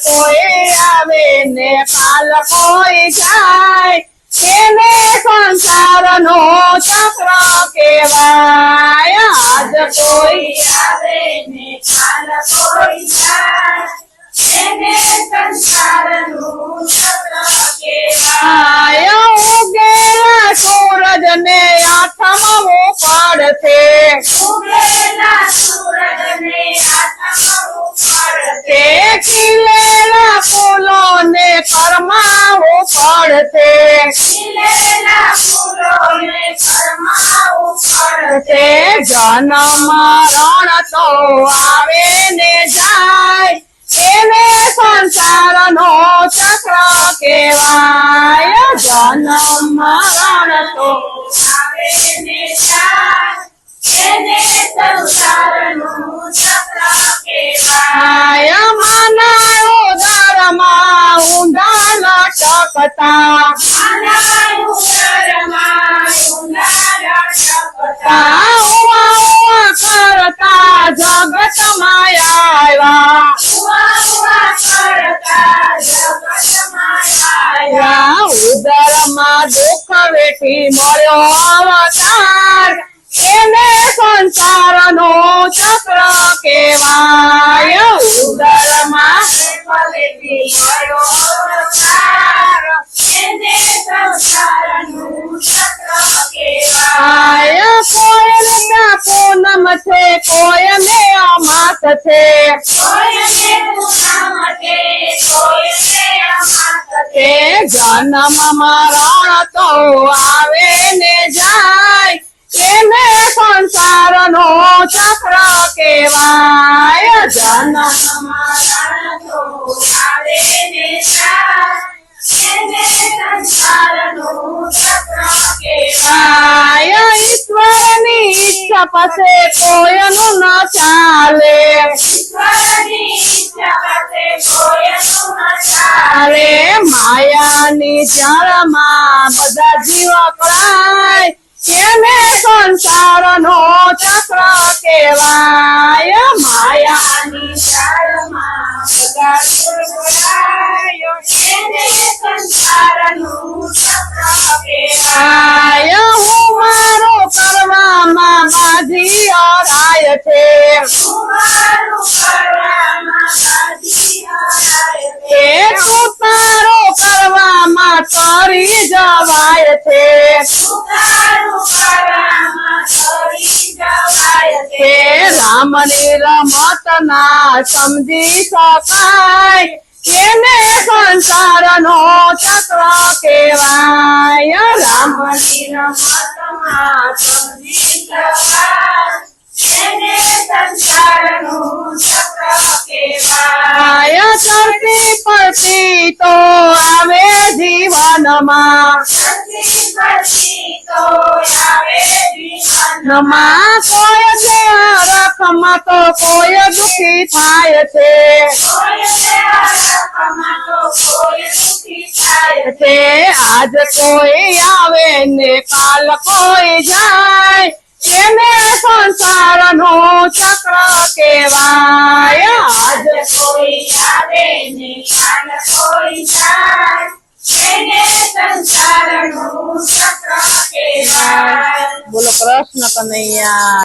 કોઈ આવે ને કાલ કોઈ જાય. એને સંસારનો ચક્ર કેવાય આજ કોઈ પડશે પડશે જન્મ રણ તો આવે ને જાય. એને સંસારનો ચક્ર કેવાય જન્મ રણ તો આવે ને જાય. એને સંસારનું ઉદરમાં દુઃખ વેઠી મળ્યો અવતાર એને સંસારનો ચક્ર કેવાય આય કોયલના પૂનમ છે કોયને અમાસ છે. કોઈને પૂનમ છે કોઈને એ જન્મ મરણ તો આવે ને જાય. એને સંસારનો ચક્ર કેવાય જન્મ મરણ ને ઈશ્વરની ઈચ્છા પાસે કોયનું ન ચાલે. માયાની જળમાં બધા જીવ પડાય રામની રમત ના સમજી શકાય. એને સંસારનો ચક્ર કેવાય રામની રમતમાં સમજી શકાય. એને તો આવે જીવનમાં. નમા કોઈ છે રખમાં તો કોઈ દુખી થાય છે. હરખમાં તો આજ કોઈ આવે ને કાલ કોઈ જાય. એને સંસારનો ચક્ર કેવાય આજ કોઈ આવે ને કાલ કોઈ જાય. 没呀？